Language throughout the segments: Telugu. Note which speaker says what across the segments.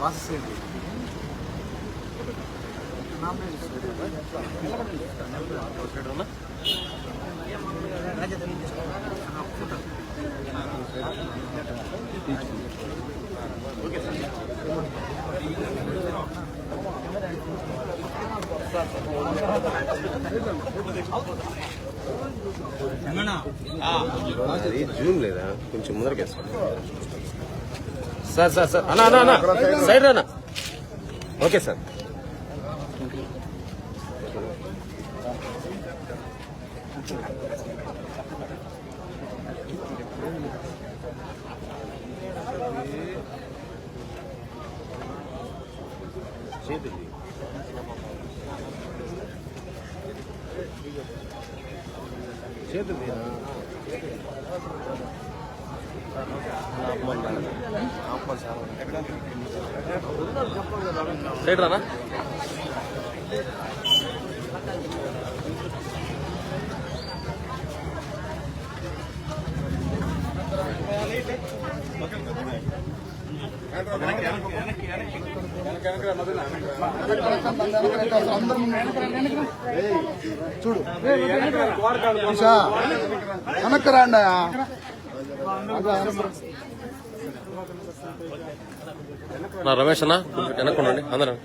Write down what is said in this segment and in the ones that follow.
Speaker 1: ప్రాసెస్ ఏంటి
Speaker 2: అది జూమ్ లేదా కొంచెం ముందరకి వేసుకోండి సార్ సార్ సార్. అన్నా అన్నా అన్నా. సైడ్ రానా? Okay sir. చేతులు. చేతులు సైడ్ రానా
Speaker 1: చూడు. ఉషా వెనక్కి రాండా
Speaker 2: నా రమేష్ అన్న? వెనక్కుండండి అందరం.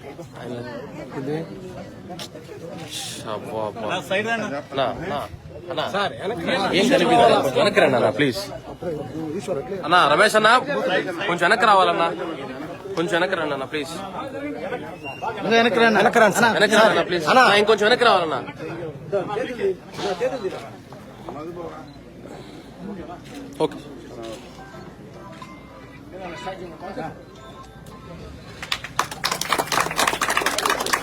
Speaker 2: ఏం కనిపించదు కొంచెం వెనక్కి రండి అన్న ప్లీజ్ అన్నా రమేష్ అన్న కొంచెం వెనక్కి రావాలన్నా. కొంచెం వెనక్కి రండి అన్న ప్లీజ్
Speaker 1: వెనక్కి రండి. వెనక్కి రండి
Speaker 2: వెనక్కి రండి ప్లీజ్ అన్నా ఇంకొంచెం వెనక్కి రావాలన్నా. ఓకే.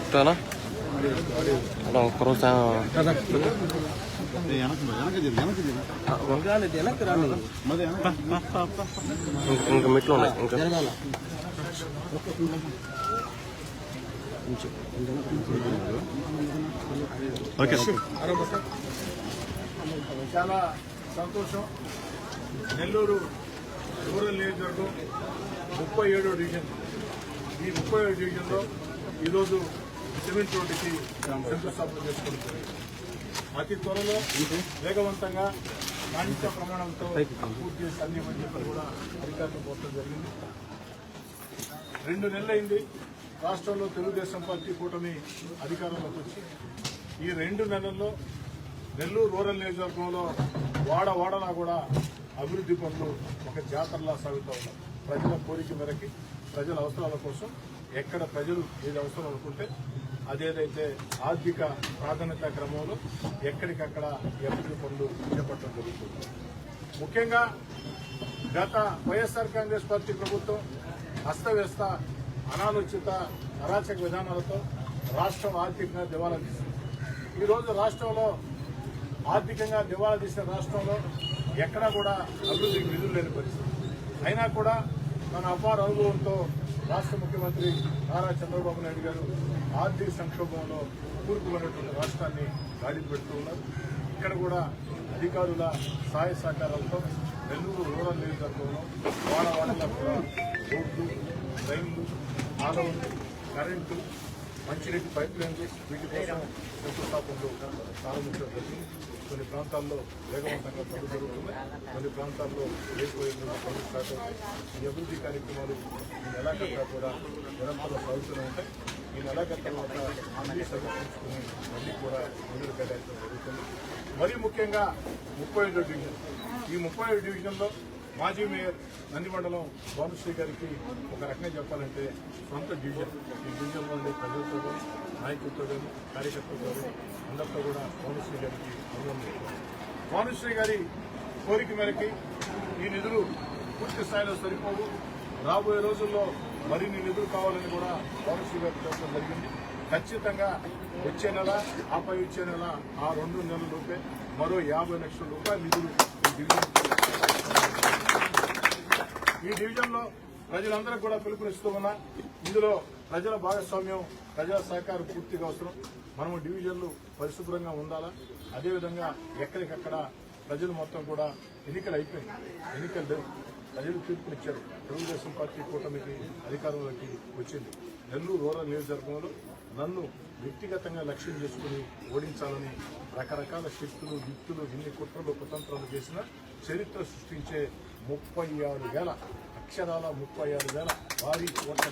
Speaker 2: ఇట్లానా అలా ఒక్కరోజు ఇంకా- ఇంకా మెట్లు ఉన్నాయి ఇంకా. ఓకే.
Speaker 3: చాలా సంతోషం. నెల్లూరు రూరల్ నియోజకవర్గం ముప్పై ఏడో డివిజన్ ఈ ముప్పై ఏడు డివిజన్లో ఈరోజు సిమెంట్ రోడ్డుకి శంకుస్థాపన చేసుకుంటుంది అతి త్వరలో వేగవంతంగా నాణ్యత ప్రమాణంతో పూర్తి చేసి అందిమని కూడా అధికారులు పోవడం జరిగింది. రెండు నెలలైంది రాష్ట్రంలో తెలుగుదేశం పార్టీ కూటమి అధికారంలోకి వచ్చి. ఈ రెండు నెలల్లో నెల్లూరు రూరల్ నియోజకవర్గంలో వాడ వాడలా కూడా అభివృద్ధి పనులు ఒక జాతరలా సాగుతూ ఉన్నాయి ప్రజల కోరిక మేరకి ప్రజల అవసరాల కోసం ఎక్కడ ప్రజలు ఏది అవసరం అనుకుంటే అదేదైతే ఆర్థిక ప్రాధాన్యత క్రమంలో ఎక్కడికక్కడ అభివృద్ధి పనులు చేపట్టడం జరుగుతుంది. ముఖ్యంగా గత వైఎస్ఆర్ కాంగ్రెస్ పార్టీ ప్రభుత్వం అస్తవ్యస్త అనాలోచిత అరాచక విధానాలతో రాష్ట్రం ఆర్థికంగా దివాలా తీసింది. ఈరోజు రాష్ట్రంలో ఆర్థికంగా దివాలా తీసిన రాష్ట్రంలో ఎక్కడా కూడా అభివృద్ధికి నిధులు లేని పరిస్థితి. అయినా కూడా మన అపార అనుభవంతో రాష్ట్ర ముఖ్యమంత్రి నారా చంద్రబాబు నాయుడు గారు ఆర్థిక సంక్షోభంలో కూరుకున్నటువంటి రాష్ట్రాన్ని గాలి పెడుతూ ఉన్నారు. ఇక్కడ కూడా అధికారుల సహాయ సహకారాలతో నెల్లూరు రూరల్ నియోజకవర్గంలో వాడవాడల కూడా రోడ్లు రైళ్ళు ఆదవులు కరెంటు మంచినీటి పైప్ లైన్లు వీటి కోసం శంకుస్థాపనలు ప్రారంభించడం జరిగింది కొన్ని ప్రాంతాల్లో వేగవంతంగా పనులు జరుగుతున్నాయి. కొన్ని ప్రాంతాల్లో లేకపోయిన పనులు స్టార్ట్ ఈ అభివృద్ధి కార్యక్రమాలు ఈ నెలాఖరుగా కూడా నిరంతరం సాగుతూనే ఉంటాయి. ఈ నెలాఖరు తర్వాత అన్ని సమర్పించుకుని మళ్ళీ కూడా నిధులు కేటాయించడం జరుగుతుంది. మరీ ముఖ్యంగా ముప్పై డివిజన్. ఈ ముప్పై డివిజన్లో మాజీ మేయర్ నందిమండలం భానుశ్రీ గారికి ఒక రకంగా చెప్పాలంటే సొంత డివిజన్. ఈ డివిజన్లో ఉండే ప్రజలతో నాయకులతో కార్యకర్తలతో అందరితో కూడా భానుశ్రీ గారికి అనుభవం భానుశ్రీ గారి కోరిక మేరకి ఈ నిధులు పూర్తి స్థాయిలో సరిపోవు. రాబోయే రోజుల్లో మరిన్ని నిధులు కావాలని కూడా భానుశ్రీ గారు చెప్పడం జరిగింది. ఖచ్చితంగా వచ్చే నెల ఆపై వచ్చే నెల ఆ రెండు నెలల లోపే మరో యాభై లక్షల రూపాయల నిధులు డివిజన్ ఈ డివిజన్లో ప్రజలందరూ కూడా పిలుపునిస్తూ ఉన్నా. ఇందులో ప్రజల భాగస్వామ్యం ప్రజా సహకారం పూర్తిగా అవసరం. మనము డివిజన్లు పరిశుభ్రంగా ఉండాలా? అదేవిధంగా ఎక్కడికక్కడ ప్రజలు మొత్తం కూడా ఎన్నికలు అయిపోయింది. ఎన్నికలు లేవు. ప్రజలు తీర్పునిచ్చారు. తెలుగుదేశం పార్టీ కూటమికి అధికారంలోకి వచ్చింది. నెల్లూరు రూరల్ నియోజకవర్గంలో నన్ను వ్యక్తిగతంగా లక్ష్యం చేసుకుని ఓడించాలని రకరకాల శక్తులు యుక్తులు ఎన్ని కుట్రలు కుతంత్రాలు చేసినా చరిత్ర సృష్టించే ముప్పై ఆరు వేల అక్షరాల ముప్పై ఆరు వేల భారీ ఓట్ల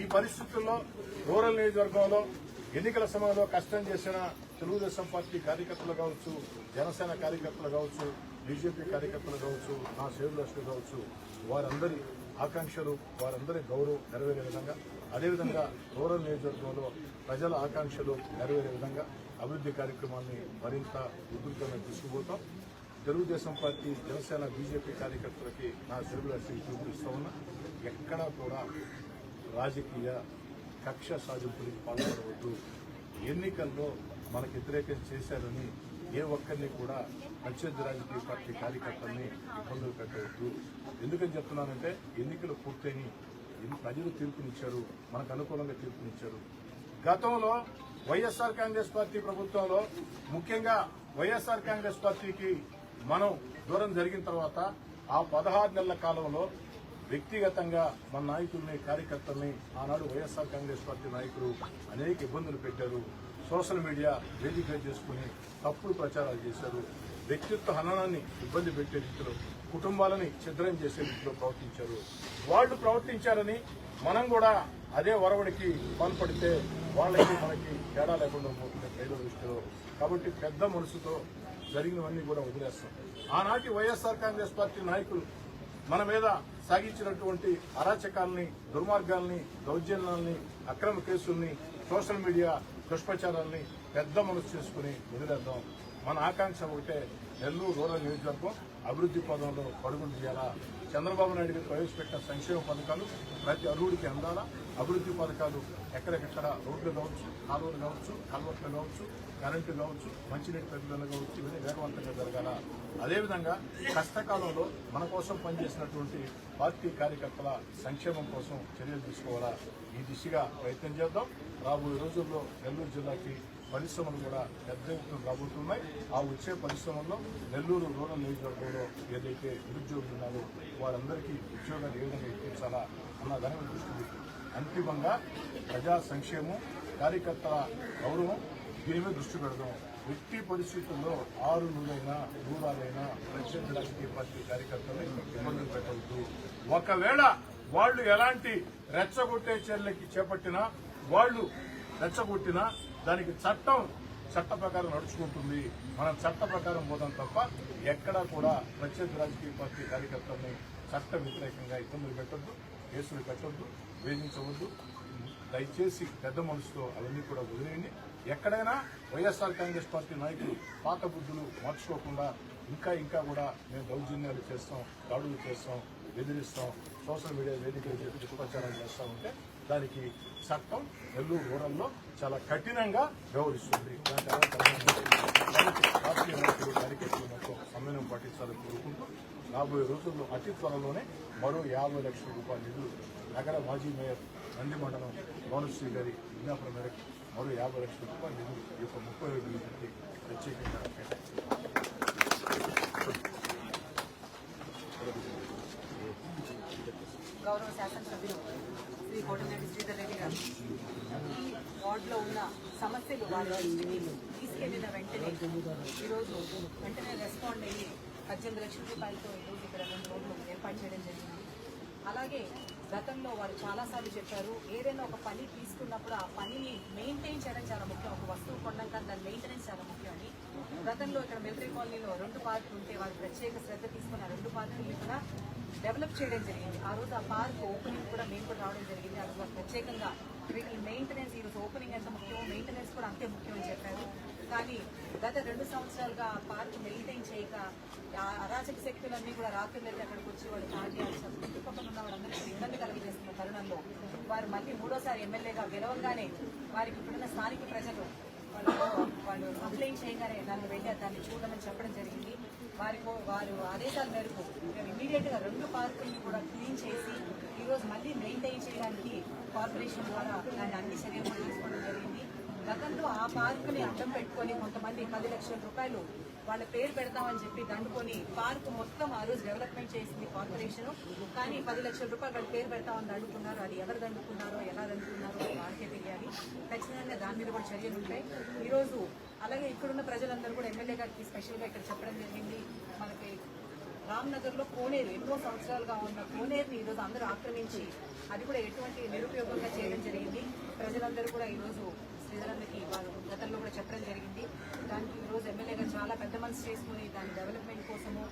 Speaker 3: ఈ పరిస్థితుల్లో రూరల్ నియోజకవర్గంలో ఎన్నికల సమయంలో కష్టం చేసిన తెలుగుదేశం పార్టీ కార్యకర్తలు కావచ్చు జనసేన కార్యకర్తలు కావచ్చు బీజేపీ కార్యకర్తలు కావచ్చు నా శ్రేణులక్ష్మి కావచ్చు వారందరి ఆకాంక్షలు వారందరి గౌరవం నెరవేరే విధంగా అదేవిధంగా రూరల్ నియోజకవర్గంలో ప్రజల ఆకాంక్షలు నెరవేరే విధంగా అభివృద్ధి కార్యక్రమాన్ని మరింత ఉధృతంగా తీసుకుపోతాం. తెలుగుదేశం పార్టీ జనసేన బీజేపీ కార్యకర్తలకి నా శ్రేణులక్ష్మి చూపిస్తూ ఉన్నా ఎక్కడా కూడా రాజకీయ కక్ష సాధింపులకు పాల్పడవద్దు. ఎన్నికల్లో మనకు వ్యతిరేకం చేశారని ఏ ఒక్కరిని కూడా ప్రత్యర్థి రాజకీయ పార్టీ కార్యకర్తల్ని ఇబ్బందులు పెట్టవద్దు. ఎందుకని చెప్తున్నానంటే ఎన్నికలు పూర్తయిని ఎన్ని ప్రజలు తీర్పునిచ్చారు మనకు అనుకూలంగా తీర్పునిచ్చారు. గతంలో వైఎస్ఆర్ కాంగ్రెస్ పార్టీ ప్రభుత్వంలో ముఖ్యంగా వైఎస్ఆర్ కాంగ్రెస్ పార్టీకి మనం దూరం జరిగిన తర్వాత ఆ పదహారు నెలల కాలంలో వ్యక్తిగతంగా మన నాయకుల్ని కార్యకర్తల్ని ఆనాడు వైఎస్ఆర్ కాంగ్రెస్ పార్టీ నాయకులు అనేక ఇబ్బందులు పెట్టారు. సోషల్ మీడియా వేదిక చేసుకుని తప్పుడు ప్రచారాలు చేశారు. వ్యక్తిత్వ హననాన్ని ఇబ్బంది పెట్టే రీతిలో కుటుంబాలని ఛిద్రం చేసే రీతిలో ప్రవర్తించారు. వాళ్ళు ప్రవర్తించారని మనం కూడా అదే వరవడికి పాల్పడితే వాళ్ళకి మనకి తేడా లేకుండా పోతుంది దృష్టిలో. కాబట్టి పెద్ద మనసుతో జరిగినవన్నీ కూడా వదిలేస్తాం. ఆనాటి వైఎస్ఆర్ కాంగ్రెస్ పార్టీ నాయకులు మన మీద సాగించినటువంటి అరాచకాలని దుర్మార్గాల్ని దౌర్జన్యాల్ని అక్రమ కేసుల్ని సోషల్ మీడియా దుష్ప్రచారాల్ని పెద్ద మనసు చేసుకుని వదిలేద్దాం. మన ఆకాంక్ష ఒకటే నెల్లూరు రూరల్ నియోజకవర్గం అభివృద్ధి పదంలో పడుగులు చేయాలా చంద్రబాబు నాయుడు గారు ప్రవేశపెట్టిన సంక్షేమ పథకాలు ప్రతి అర్హుడికి అందాలా? అభివృద్ధి పథకాలు ఎక్కడెక్కడ? రోడ్లు కావచ్చు కాలువలు కావచ్చు కల్వర్ట్లు కావచ్చు కరెంటు కావచ్చు మంచినీటి ప్రతిపాదన కావచ్చు ఇవన్నీ వేగవంతంగా జరగాల? అదేవిధంగా కష్టకాలంలో మన కోసం పనిచేసినటువంటి పార్టీ కార్యకర్తల సంక్షేమం కోసం చర్యలు తీసుకోవాలా? ఈ దిశగా ప్రయత్నం చేద్దాం. రాబోయే రోజుల్లో నెల్లూరు జిల్లాకి పరిశ్రమలు కూడా పెద్ద ఎత్తున రాబోతున్నాయి. ఆ వచ్చే పరిశ్రమల్లో నెల్లూరు రూరల్ నియోజకవర్గంలో ఏదైతే నిరుద్యోగులు ఉన్నారో వారందరికీ ఉద్యోగాలు ఏ విధంగా ఇప్పించాలా అన్న దాని దృష్టి పెట్టి అంతిమంగా ప్రజా సంక్షేమం కార్యకర్తల గౌరవం దీని మీద దృష్టి పెడదాం. వ్యక్తి పరిస్థితుల్లో ఆరు నూరైనా నూరాలైనా ప్రత్యేక రాజకీయ పార్టీ కార్యకర్తలు ఇబ్బందులు పెట్టవద్దు. ఒకవేళ వాళ్ళు ఎలాంటి రెచ్చగొట్టే చర్యలకి చేపట్టినా వాళ్ళు రెచ్చగొట్టినా దానికి చట్టం చట్ట ప్రకారం నడుచుకుంటుంది. మనం చట్ట ప్రకారం పోదాం తప్ప ఎక్కడా కూడా ప్రత్యేక రాజకీయ పార్టీ కార్యకర్తల్ని చట్ట వ్యతిరేకంగా ఇబ్బందులు పెట్టొద్దు కేసులు పెట్టద్దు వేధించవద్దు. దయచేసి పెద్ద మనసుతో అవన్నీ కూడా వదిలేయండి. ఎక్కడైనా వైఎస్ఆర్ కాంగ్రెస్ పార్టీ నాయకులు పాత బుద్ధులు మార్చుకోకుండా ఇంకా ఇంకా కూడా మేము దౌర్జన్యాలు చేస్తాం దాడులు చేస్తాం బెదిరిస్తాం సోషల్ మీడియా వేదికలు చేసి దుష్ప్రచారం చేస్తా ఉంటే దానికి చట్టం నెల్లూరు రూరల్లో చాలా కఠినంగా వ్యవహరిస్తుంది దాని ఎలా తప్పనిసరి. నాయకులు కార్యకర్తలు మొత్తం సమన్వయం పాటించాలని కోరుకుంటూ రాబోయే రోజుల్లో అతి త్వరలోనే మరో యాభై లక్షల రూపాయల నిధులు నగర మాజీ మేయర్ నంది మండలం భువనశ్రీ గారి విజ్ఞాపన మేరకు మరో యాభై లక్షల రూపాయల నిధులు ఈ యొక్క ముప్పై ఐదు నిధులకి ప్రత్యేకంగా
Speaker 4: గౌరవ శాసనసభ్యులు శ్రీ కోటమిరెడ్డి శ్రీధర్ రెడ్డి గారు ఈ వార్డులో ఉన్న సమస్యలు వాళ్ళు తీసుకెళ్ళిన వెంటనే ఈరోజు వెంటనే రెస్పాండ్ అయ్యి పద్దెనిమిది లక్షల రూపాయలతో ఈరోజు ఇక్కడ రెండు రోడ్లు ఏర్పాటు చేయడం జరిగింది. అలాగే గతంలో వారు చాలాసార్లు చెప్పారు ఏదైనా ఒక పని తీసుకున్నప్పుడు ఆ పనిని మెయింటైన్ చేయడం చాలా ముఖ్యం. ఒక వస్తువు కొన్నాక దాని మెయింటెనెన్స్ చాలా ముఖ్యం అని. గతంలో ఇక్కడ మిలిటరీ కాలనీలో రెండు పార్టీలు ఉంటే వారు ప్రత్యేక శ్రద్ధ తీసుకున్న రెండు పార్టీలు కూడా డెవలప్ చేయడం జరిగింది. ఆ రోజు ఆ పార్క్ ఓపెనింగ్ కూడా మేము కూడా రావడం జరిగింది. ఆ రోజు ప్రత్యేకంగా వీటి మెయింటెనెన్స్ ఈ రోజు ఓపెనింగ్ ఎంత ముఖ్యమో మెయింటెనెన్స్ కూడా అంతే ముఖ్యం అని చెప్పారు. కానీ గత రెండు సంవత్సరాలుగా ఆ పార్క్ మెయింటైన్ చేయక ఆ అరాచక శక్తులన్నీ కూడా రాత్రి వెళ్ళి అక్కడికి వచ్చి వాళ్ళు తాగి చుట్టుపక్కల ఉన్న వాళ్ళందరికీ ఇబ్బంది కలిగజేస్తున్న తరుణంలో వారు మళ్ళీ మూడోసారి ఎమ్మెల్యేగా గెలవగానే వారికి ఇప్పుడున్న స్థానిక ప్రజలు వాళ్ళు వాళ్ళు కంప్లైంట్ చేయగానే నన్ను వెళ్ళి దాన్ని చూడమని చెప్పడం వారి వారు ఆదేశాల మేరకు మేము ఇమీడియట్గా రెండు పార్కుల్ని కూడా క్లీన్ చేసి ఈ రోజు మళ్ళీ మెయింటైన్ చేయడానికి కార్పొరేషన్ ద్వారా దాన్ని అన్ని చర్యలు తీసుకోవడం జరిగింది. గతంలో ఆ పార్కుని అడ్డం పెట్టుకొని కొంతమంది పది లక్షల రూపాయలు వాళ్ళ పేరు పెడతామని చెప్పి దండుకొని పార్క్ మొత్తం ఆ రోజు డెవలప్మెంట్ చేసింది కార్పొరేషన్ కానీ పది లక్షల రూపాయలు వాళ్ళ పేరు పెడతామని దండుకున్నారు. అది ఎవరు దండుకున్నారో ఎలా దండుకున్నారో వాళ్ళకే తెలియాలి. ఖచ్చితంగా దాని మీద కూడా చర్యలు ఉంటాయి. ఈరోజు అలాగే ఇక్కడున్న ప్రజలందరూ కూడా ఎమ్మెల్యే గారికి స్పెషల్గా ఇక్కడ చెప్పడం జరిగింది. మనకి రామ్నగర్లో కోనేరు ఎన్నో సంవత్సరాలుగా ఉన్న కోనేరుని ఈరోజు అందరూ ఆక్రమించి అది కూడా ఎటువంటి నిరుపయోగంగా చేయడం జరిగింది. ప్రజలందరూ కూడా ఈరోజు ప్రజలందరికీ వాళ్ళు గతంలో కూడా చెప్పడం జరిగింది. దానికి ఈరోజు ఎమ్మెల్యేగా గారు పెద్ద చేసుకుని దాని డెవలప్మెంట్ కోసము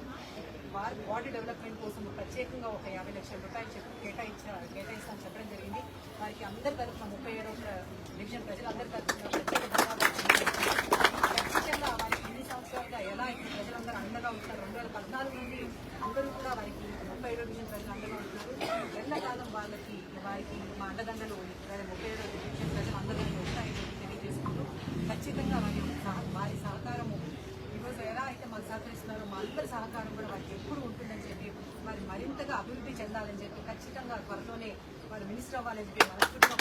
Speaker 4: వారి వాటర్ డెవలప్మెంట్ కోసం ప్రత్యేకంగా ఒక యాభై లక్షల రూపాయలు చెప్పి కేటాయించా కేటాయిస్తామని చెప్పడం జరిగింది. వారికి అందరి తరఫున ముప్పై ఏడవ డివిజన్ ప్రజలందరి తరఫున ప్రత్యేక ఖచ్చితంగా వారికి ఎన్ని సంవత్సరాలుగా ఎలా అయితే ప్రజలందరూ అండగా ఉంటారు రెండు వేల పద్నాలుగు నుండి అందరూ కూడా వారికి ముప్పై ఏడో డివిజన్ ప్రజలు అండగా ఉంటున్నారు ఎల్లకాలం వాళ్ళకి వారికి మా అండదండలు ఇక్కడ ముప్పై ఏడో డివిజన్ ప్రజలు అందరూ ఉంటాయని తెలియజేసుకుంటూ ఖచ్చితంగా వారి వారి సహకారము ఎలా అయితే మాకు సహకరిస్తున్నారో మా అందరి సహకారం కూడా వారికి ఎప్పుడు ఉంటుందని చెప్పి వారి మరింతగా అభివృద్ధి చెందాలని చెప్పి ఖచ్చితంగా త్వరలోనే వారు మినిస్టర్ అవ్వాలని చెప్పి మనస్ఫూర్తిగా